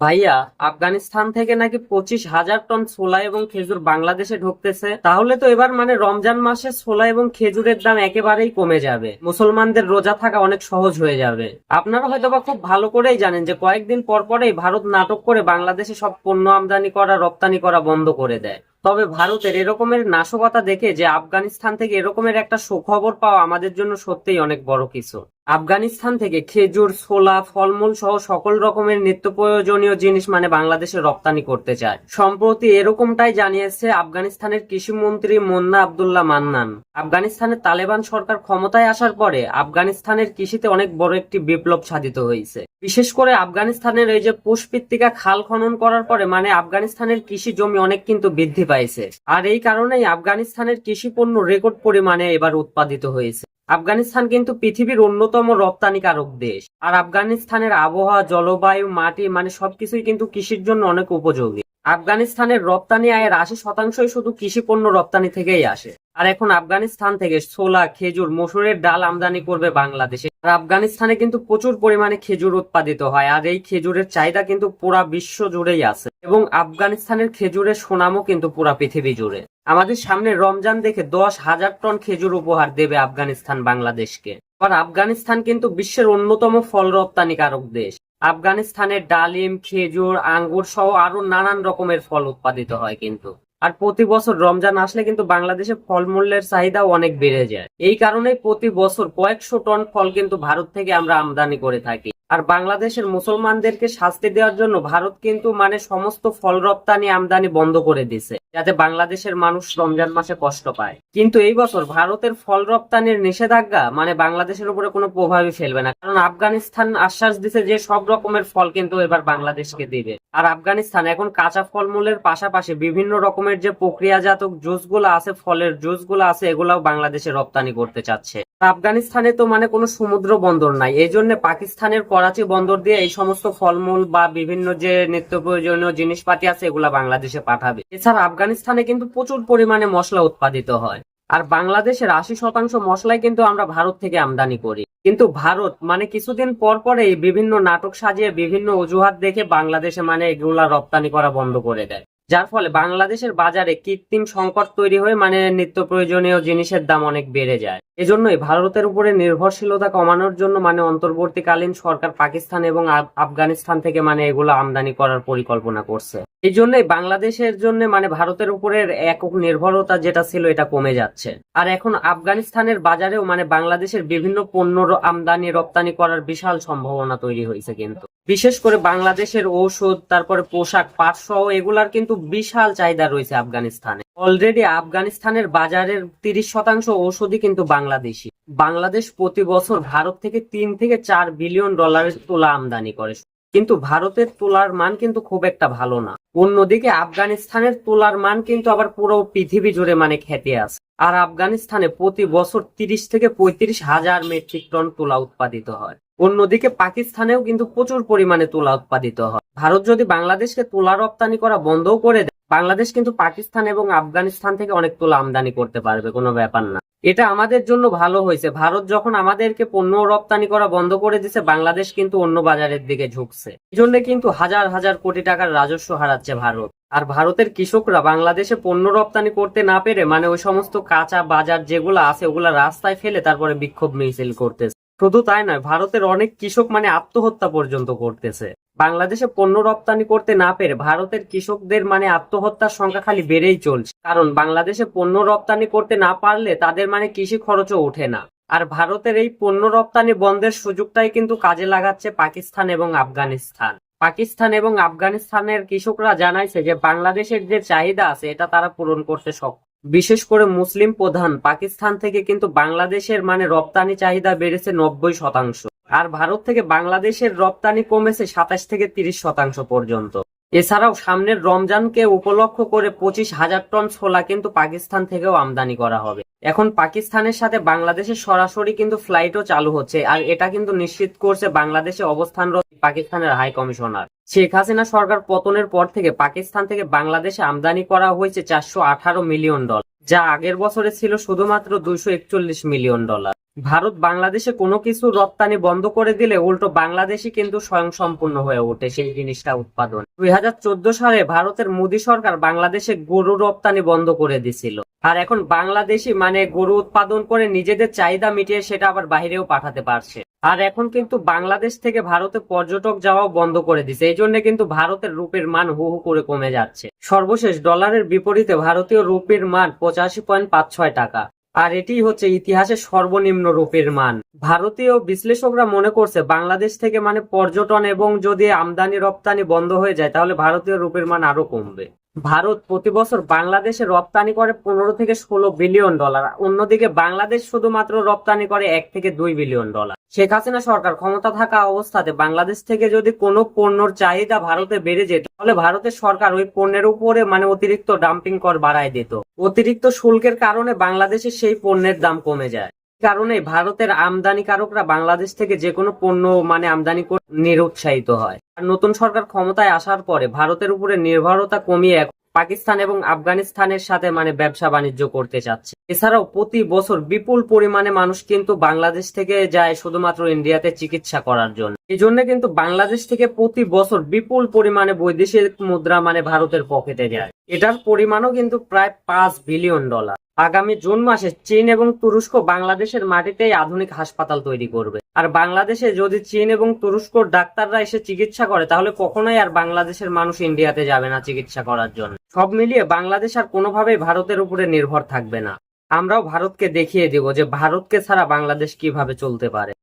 ভাইয়া, আফগানিস্তান থেকে নাকি পঁচিশ হাজার টন ছোলা এবং খেজুর বাংলাদেশে ঢুকতেছে? তাহলে তো এবার মানে রমজান মাসে ছোলা এবং খেজুরের দাম একেবারেই কমে যাবে। মুসলমানদের রোজা থাকা অনেক সহজ হয়ে যাবে। আপনারা হয়তোবা খুব ভালো করেই জানেন যে কয়েকদিন পর পরেই ভারত নাটক করে বাংলাদেশে সব পণ্য আমদানি করা, রপ্তানি করা বন্ধ করে দেয়। তবে ভারতের এরকমের নাশকতা দেখে যে আফগানিস্তান থেকে এরকমের একটা সুখবর পাওয়া আমাদের জন্য সত্যিই অনেক বড় কিছু। আফগানিস্তান থেকে খেজুর, ছোলা, ফলমূল সহ সকল রকমের নিত্য প্রয়োজনীয় জিনিস মানে বাংলাদেশে রপ্তানি করতে চায়। সম্প্রতি এরকমটাই জানিয়েছে আফগানিস্তানের কৃষিমন্ত্রী মোন্না আবদুল্লাহ মান্নান। আফগানিস্তানের তালেবান সরকার ক্ষমতায় আসার পরে আফগানিস্তানের কৃষিতে অনেক বড় একটি বিপ্লব সাধিত হয়েছে। বিশেষ করে আফগানিস্তানের এই যে পুষ্পিত্তিকা খাল খনন করার পরে মানে আফগানিস্তানের কৃষি জমি অনেক কিন্তু বৃদ্ধি পাইছে। আর এই কারণেই আফগানিস্তানের কৃষি পণ্য রেকর্ড পরিমাণে এবার উৎপাদিত হয়েছে। আফগানিস্তান কিন্তু পৃথিবীর অন্যতম রপ্তানিকারক দেশ। আর আফগানিস্তানের আবহাওয়া, জলবায়ু, মাটি মানে সবকিছুই কিন্তু কৃষির জন্য অনেক উপযোগী। আফগানিস্তানের রপ্তানি আয়ের আশি শতাংশই শুধু কৃষি পণ্য রপ্তানি থেকেই আসে। আর এখন আফগানিস্তান থেকে ছোলা, খেজুর, মসুরের ডাল আমদানি করবে বাংলাদেশে। আর আফগানিস্তানে কিন্তু প্রচুর পরিমাণে খেজুর উৎপাদিত হয়। আর এই খেজুরের চাহিদা কিন্তু পুরা বিশ্ব জুড়েই আছে। এবং আফগানিস্তানের খেজুরের সুনামও কিন্তু পুরা পৃথিবী জুড়ে। আমাদের সামনে রমজান দেখে দশ হাজার টন খেজুর উপহার দেবে আফগানিস্তান বাংলাদেশকে। আর আফগানিস্তান কিন্তু বিশ্বের অন্যতম ফল রপ্তানিকারক দেশ। আফগানিস্তানের ডালিম, খেজুর, আঙ্গুর সহ আরও নানান রকমের ফল উৎপাদিত হয় কিন্তু। আর প্রতি বছর রমজান আসলে কিন্তু বাংলাদেশে ফলমূলের চাহিদা অনেক বেড়ে যায়। এই কারণে প্রতি বছর কয়েকশো টন ফল কিন্তু ভারত থেকে আমরা আমদানি করে থাকি। আর বাংলাদেশের মুসলমানদেরকে শাস্তি দেওয়ার জন্য ভারত কিন্তু মানে সমস্ত ফল রপ্তানি আমদানি বন্ধ করে দিছে যাতে বাংলাদেশের মানুষ রমজান মাসে কষ্ট পায়। কিন্তু এই বছর ভারতের ফল রপ্তানির নিষেধাজ্ঞা মানে বাংলাদেশের উপরে কোনো প্রভাবই ফেলবে না, কারণ আফগানিস্তান আশ্বাস দিছে যে সব রকমের ফল কিন্তু এবার বাংলাদেশকে দিবে। আর আফগানিস্তান এখন কাঁচা ফলমূলের পাশাপাশি বিভিন্ন রকমের যে প্রক্রিয়াজাত জুসগুলো আছে, ফলের জুসগুলো আছে, এগুলাও বাংলাদেশে রপ্তানি করতে চাচ্ছে। আফগানিস্তানে তো মানে কোনো সমুদ্র বন্দর নাই। এই জন্য পাকিস্তানের করাচি বন্দর দিয়ে এই সমস্ত ফলমূল বা বিভিন্ন যে নিত্য প্রয়োজনীয় জিনিসপাতি আছে, এগুলা বাংলাদেশে পাঠাবে। এছাড়া আফগানিস্তানে কিন্তু প্রচুর পরিমাণে মশলা উৎপাদিত হয়। আর বাংলাদেশের আশি শতাংশ মশলাই কিন্তু আমরা ভারত থেকে আমদানি করি। কিন্তু ভারত মানে কিছুদিন পর পরেই বিভিন্ন নাটক সাজিয়ে বিভিন্ন অজুহাত দেখে বাংলাদেশে মানে এগুলা রপ্তানি করা বন্ধ করে দেয়। যার ফলে বাংলাদেশের বাজারে কৃত্রিম সংকট তৈরি হয়ে মানে নিত্য প্রয়োজনীয় জিনিসের দাম অনেক বেড়ে যায়। এজন্যই ভারতের উপরে নির্ভরশীলতা কমানোর জন্য মানে অন্তর্বর্তীকালীন সরকার পাকিস্তান এবং আফগানিস্তান থেকে মানে এগুলো আমদানি করার পরিকল্পনা করছে। এই জন্যই বাংলাদেশের জন্য মানে ভারতের উপরের একক নির্ভরতা যেটা ছিল এটা কমে যাচ্ছে। আর এখন আফগানিস্তানের বাজারেও মানে বাংলাদেশের বিভিন্ন পণ্য আমদানি রপ্তানি করার বিশাল সম্ভাবনা তৈরি হয়েছে কিন্তু। বিশেষ করে বাংলাদেশের ঔষধ, তারপরে পোশাক, পাট সহ এগুলার কিন্তু বিশাল চাহিদা রয়েছে আফগানিস্তানে। অলরেডি আফগানিস্তানের বাজারের তিরিশ শতাংশ ঔষধই কিন্তু বাংলাদেশি। বাংলাদেশ প্রতি বছর ভারত থেকে তিন থেকে চার বিলিয়ন ডলারের তোলা আমদানি করে। কিন্তু ভারতের তোলার মান কিন্তু খুব একটা ভালো না। অন্যদিকে আফগানিস্তানের তুলার মান কিন্তু আবার পুরো পৃথিবী জুড়ে মানে খ্যাতি আছে। আর আফগানিস্তানে প্রতি বছর তিরিশ থেকে পঁয়ত্রিশ হাজার মেট্রিক টন তুলা উৎপাদিত হয়। অন্যদিকে পাকিস্তানেও কিন্তু প্রচুর পরিমাণে তুলা উৎপাদিত হয়। ভারত যদি বাংলাদেশকে তুলা রপ্তানি করা বন্ধও করে দেয়, বাংলাদেশ কিন্তু পাকিস্তান এবং আফগানিস্তান থেকে অনেক তুলা আমদানি করতে পারবে, কোনো ব্যাপার না। এটা আমাদের জন্য ভালো হয়েছে। ভারত যখন আমাদেরকে পণ্য রপ্তানি করা বন্ধ করে দিছে, বাংলাদেশ কিন্তু অন্য বাজারের দিকে ঝুঁকছে। এই জন্য কিন্তু হাজার হাজার কোটি টাকার রাজস্ব হারাচ্ছে ভারত। আর ভারতের কৃষকরা বাংলাদেশে পণ্য রপ্তানি করতে না পেরে মানে ওই সমস্ত কাঁচা বাজার যেগুলো আছে, ওগুলা রাস্তায় ফেলে তারপরে বিক্ষোভ মিছিল করতেছে। শুধু তাই নয়, ভারতের অনেক কৃষক মানে আত্মহত্যা পর্যন্ত করতেছে। বাংলাদেশে পণ্য রপ্তানি করতে না পেরে ভারতের কৃষকদের মানে আত্মহত্যার সংখ্যা খালি বেড়েই চলছে। কারণ বাংলাদেশে পণ্য রপ্তানি করতে না পারলে তাদের মানে কৃষি খরচও ওঠে না। আর ভারতের এই পণ্য রপ্তানি বন্ধের সুযোগটাই কিন্তু কাজে লাগাচ্ছে পাকিস্তান এবং আফগানিস্তান। পাকিস্তান এবং আফগানিস্তানের কৃষকরা জানাইছে যে, বাংলাদেশের যে চাহিদা আছে, এটা তারা পূরণ করতে সক্ষম। বিশেষ করে মুসলিম প্রধান, পাকিস্তান থেকে কিন্তু বাংলাদেশের মানে রপ্তানি চাহিদা বেড়েছে নব্বই শতাংশ। আর ভারত থেকে বাংলাদেশের রপ্তানি কমেছে সাতাশ থেকে তিরিশ শতাংশ পর্যন্ত। এছাড়াও সামনের রমজানকে উপলক্ষ করে পঁচিশ হাজার টন ছোলা কিন্তু পাকিস্তান থেকেও আমদানি করা হবে। এখন পাকিস্তানের সাথে বাংলাদেশের সরাসরি কিন্তু ফ্লাইটও চালু হচ্ছে, আর এটা কিন্তু নিশ্চিত করছে বাংলাদেশে অবস্থানরত পাকিস্তানের হাই কমিশনার। শেখ হাসিনা সরকার পতনের পর থেকে পাকিস্তান থেকে বাংলাদেশে আমদানি করা হয়েছে চারশো আঠারো মিলিয়ন ডলার, যা আগের বছরে ছিল শুধুমাত্র দুইশো একচল্লিশ মিলিয়ন ডলার। ভারত বাংলাদেশে কোনো কিছু রপ্তানি বন্ধ করে দিলে উল্টো বাংলাদেশই কিন্তু স্বয়ংসম্পূর্ণ হয়ে ওঠে সেই জিনিসটা উৎপাদন। দুই হাজার চোদ্দ সালে ভারতের মোদী সরকার বাংলাদেশে গরু রপ্তানি বন্ধ করে দিছিল। আর এখন বাংলাদেশি মানে গরু উৎপাদন করে নিজেদের চাহিদা মিটিয়ে সেটা আবার বাহিরেও পাঠাতে পারছে। আর এখন কিন্তু বাংলাদেশ থেকে ভারতে পর্যটক যাওয়া বন্ধ করে দিছে। এই জন্য কিন্তু ভারতের রুপির মান হু হু করে কমে যাচ্ছে। সর্বশেষ ডলারের বিপরীতে ভারতীয় রুপির মান পঁচাশি পয়েন্ট পাঁচ ছয় টাকা। আর এটি হচ্ছে ইতিহাসের সর্বনিম্ন রূপের মান। ভারতীয় বিশ্লেষকরা মনে করছে বাংলাদেশ থেকে মানে পর্যটন এবং যদি আমদানি রপ্তানি বন্ধ হয়ে যায় তাহলে ভারতীয় রূপের মান আরও কমবে। ভারত প্রতি বছর বাংলাদেশে রপ্তানি করে পনেরো থেকে ষোলো বিলিয়ন ডলার, অন্যদিকে বাংলাদেশ শুধুমাত্র রপ্তানি করে এক থেকে দুই বিলিয়ন ডলার। শেখ হাসিনা সরকার ক্ষমতা থাকা অবস্থাতে বাংলাদেশ থেকে যদি কোনো পণ্যর চাহিদা ভারতে বেড়ে যেত তাহলে ভারতের সরকার ওই পণ্যের উপরে মানে অতিরিক্ত ডাম্পিং কর বাড়ায় দিত। অতিরিক্ত শুল্কের কারণে বাংলাদেশে সেই পণ্যের দাম কমে যায়। কারণে ভারতের আমদানিকারকরা বাংলাদেশ থেকে যে কোনো পণ্য মানে আমদানি করে নিরুৎসাহিত হয়। আর নতুন সরকার ক্ষমতায় আসার পরে ভারতের উপরে নির্ভরতা কমিয়ে পাকিস্তান এবং আফগানিস্তানের সাথে মানে ব্যবসা বাণিজ্য করতে চাচ্ছে। এছাড়াও প্রতি বছর বিপুল পরিমাণে মানুষ কিন্তু বাংলাদেশ থেকে যায় শুধুমাত্র ইন্ডিয়াতে চিকিৎসা করার জন্য। এই জন্য কিন্তু বাংলাদেশ থেকে প্রতি বছর বিপুল পরিমাণে বৈদেশিক মুদ্রা মানে ভারতের পকেটে যায়। এটার পরিমাণও কিন্তু প্রায় পাঁচ বিলিয়ন ডলার। আগামী জুন মাসে চীন এবং তুরস্ক বাংলাদেশের মাটিতেই আধুনিক হাসপাতাল তৈরি করবে। আর বাংলাদেশে যদি চীন এবং তুরস্কর ডাক্তাররা এসে চিকিৎসা করে, তাহলে কখনোই আর বাংলাদেশের মানুষ ইন্ডিয়াতে যাবে না চিকিৎসা করার জন্য। সব মিলিয়ে বাংলাদেশ আর কোনোভাবেই ভারতের উপরে নির্ভর থাকবে না। আমরাও ভারতকে দেখিয়ে দিব যে ভারতকে ছাড়া বাংলাদেশ কীভাবে চলতে পারে।